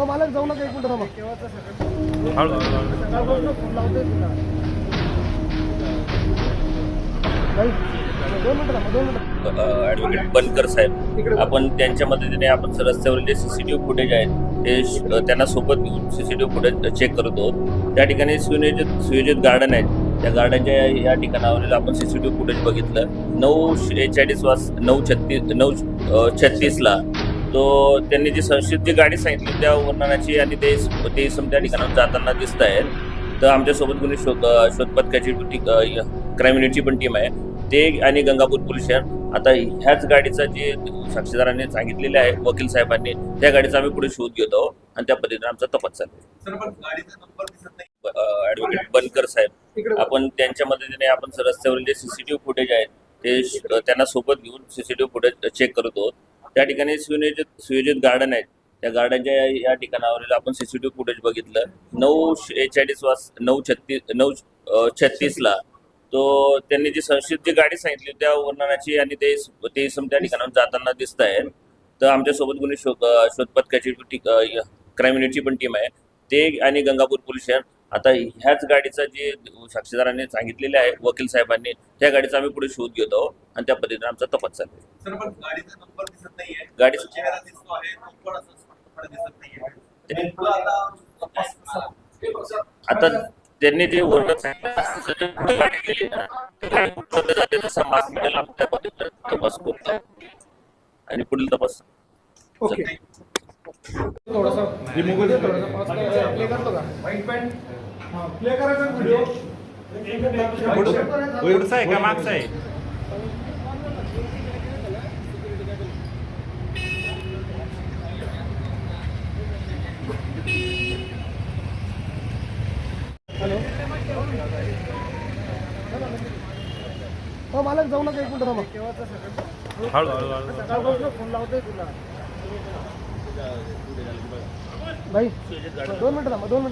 हो मालक जाऊ नका एक मिनिट थांबा. हळू. हळू हळू. सकाळपासून फोन लावतोय तुला भाई, दोन मिनिटं थांबा दोन मिनिटं. ॲडव्होकेट बनकर साहेब आपण त्यांच्या मदतीने आपण रस्त्यावरील जे सीसीटीव्ही फुटेज आहेत ते श- त्यांना सोबत घेऊन सीसीटीव्ही फुटेज चेक करत आहोत. त्या ठिकाणी सुयोजित सुयोजित गार्डन आहेत. त्या गार्डनच्या या ठिकाणावरील आपण सीसीटीव्ही फुटेज बघितलं. नऊ एचाळीस वाज नऊ छत्तीस नऊ अ, छत्तीसला तो त्यांनी जी संशयित जी गाडी सांगितली त्या वर्णनाची आणि ते ते इसम त्या ठिकाणावर जाताना दिसत आहेत तर आमच्यासोबत गुन्हे शोध शोध पथकाची क्राईम युनिटची पण टीम आहे. ते आणि गंगापूर पोलीस स्टेशन आता ह्याच गाडीचा जे साक्षीदारांनी सांगितलेले आहे वकील साहेबांनी त्या गाडीचा आम्ही पुढे शोध घेतो आणि त्या पद्धतीने आमचा तपास चालू आहे. सर पण गाडीचा नंबर दिसत नाही. अ, ॲडव्होकेट बनकर साहेब. आपण त्यांच्या मदतीने आपण रस्त्यावरील जे सीसीटीव्ही फुटेज आहेत ते त्यांना सोबत घेऊन सीसीटीव्ही फुटेज चेक करत आहोत. त्या ठिकाणी सुयोजित सुयोजित गार्डन आहेत. त्या गार्डनच्या या- ठिकाणावरील आपण सीसीटीव्ही फुटेज बघितलं. नऊ एचाळीस वाज नऊ छत्तीस नऊ छत्तीसला तो त्यांनी जी संशयित जी गाडी सांगितली त्या वर्णनाची आणि ते ते इसम त्या ठिकाणावर जाताना दिसत आहे. तर आमच्यासोबत कोणी शोध शोधपथकाची शोध पथकाची क्राईम युनिटची पण टीम आहे. ते आणि गंगापूर पोलीस आता ह्याच गाडीचा जे साक्षीदारांनी सांगितलेले आहे वकील साहेबांनी त्या गाडीचा आम्ही पुढे शोध घेतो आणि त्या पद्धतीने आमचा तपास चालू आहे. सर पण गाडीचा नंबर दिसत नाहीये. गाडी- चेहरा दिसतो आहे नंबर असं स्पष्टपणे दिसत नाहीये. ते- नेमकं आता त्यांनी जे वर्णन सांगितलं तपास करतो आणि पुढील तपास ओके. थोडंसं करतो का? प्ले करायचा व्हिडिओ पुढचा? आहे का? मागचा आहे? हो मालक जाऊ नका एक मिनिट थांबा. हळू हळू हळू. सकाळपासून फोन लावतोय तुला. भाई दोन मिनिटं थांबा दोन मिनिटं